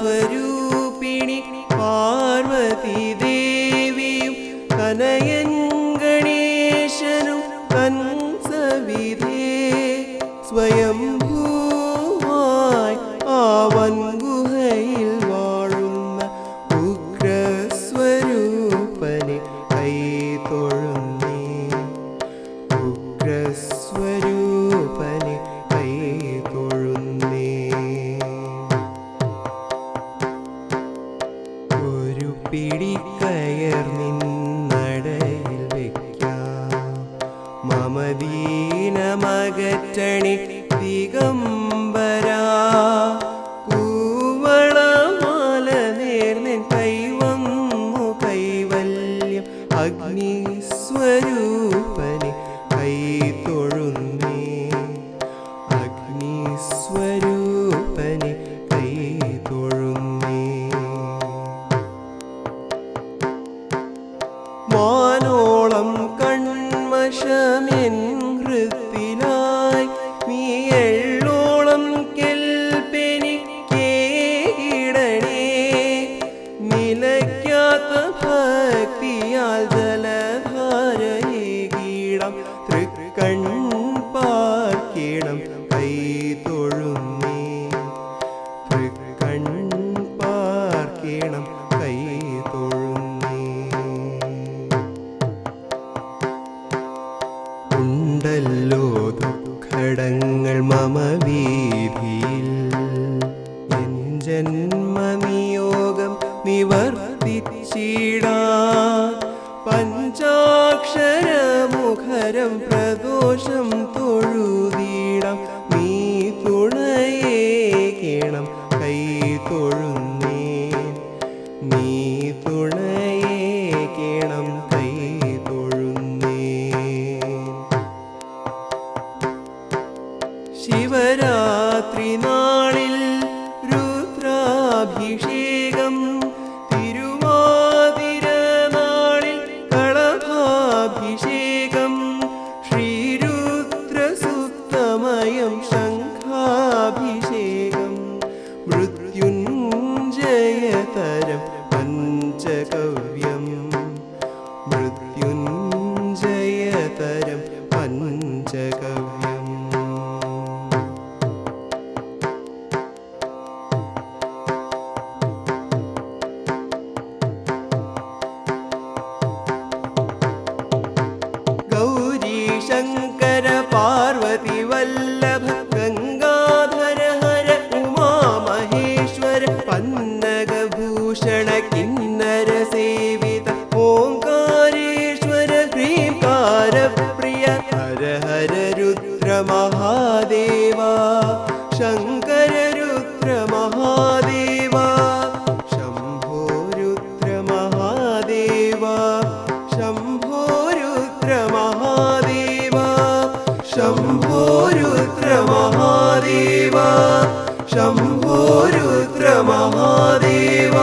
വിദ്യാസ്വരൂപിണി പാർവതി ദേവിയും കനയൻ ഗണേശനും കൻസവിധേ സ്വയംഭൂമായി ആവൻ ഗുഹയിൽ വാഴുന്ന ഉഗ്രസ്വരൂപനെ കൈ തൊഴുന്നേ. ഉഗ്രസ്വരൂപനെ ഒരു പിടി കയർ നിന്നടയിൽ വയ്ക്കാം മമദീനമകറ്റണി ദിഗംബരാ. കൂവളമാല നേർന്നിൻ കൈവന്നു കൈവല്യം. അഗ്നിസ്വരൂപനെ ഉണ്ടല്ലോ ദുഃഖടങ്ങൾ മമ വീതിയിൽ എൻ ജന്മനിയോഗം നിവർത്തിച്ചിടാ. പഞ്ചാക്ഷരമുഖരം പ്രദോഷം തൊഴുതിടാം. നീ തുണയേകണം കൈ തൊഴുന്നേ ഹ്രീംകാര പ്രിയ ഹര ഹര രുദ്ര മഹാദേവ ശങ്കര രുദ്ര മഹാദേവ ശംഭോ രുദ്ര മഹാദേവ ശംഭോ രുദ്ര മഹാദേവ ശംഭോ രുദ്ര മഹാദേവ ശംഭോ രുദ്ര മഹാദേവ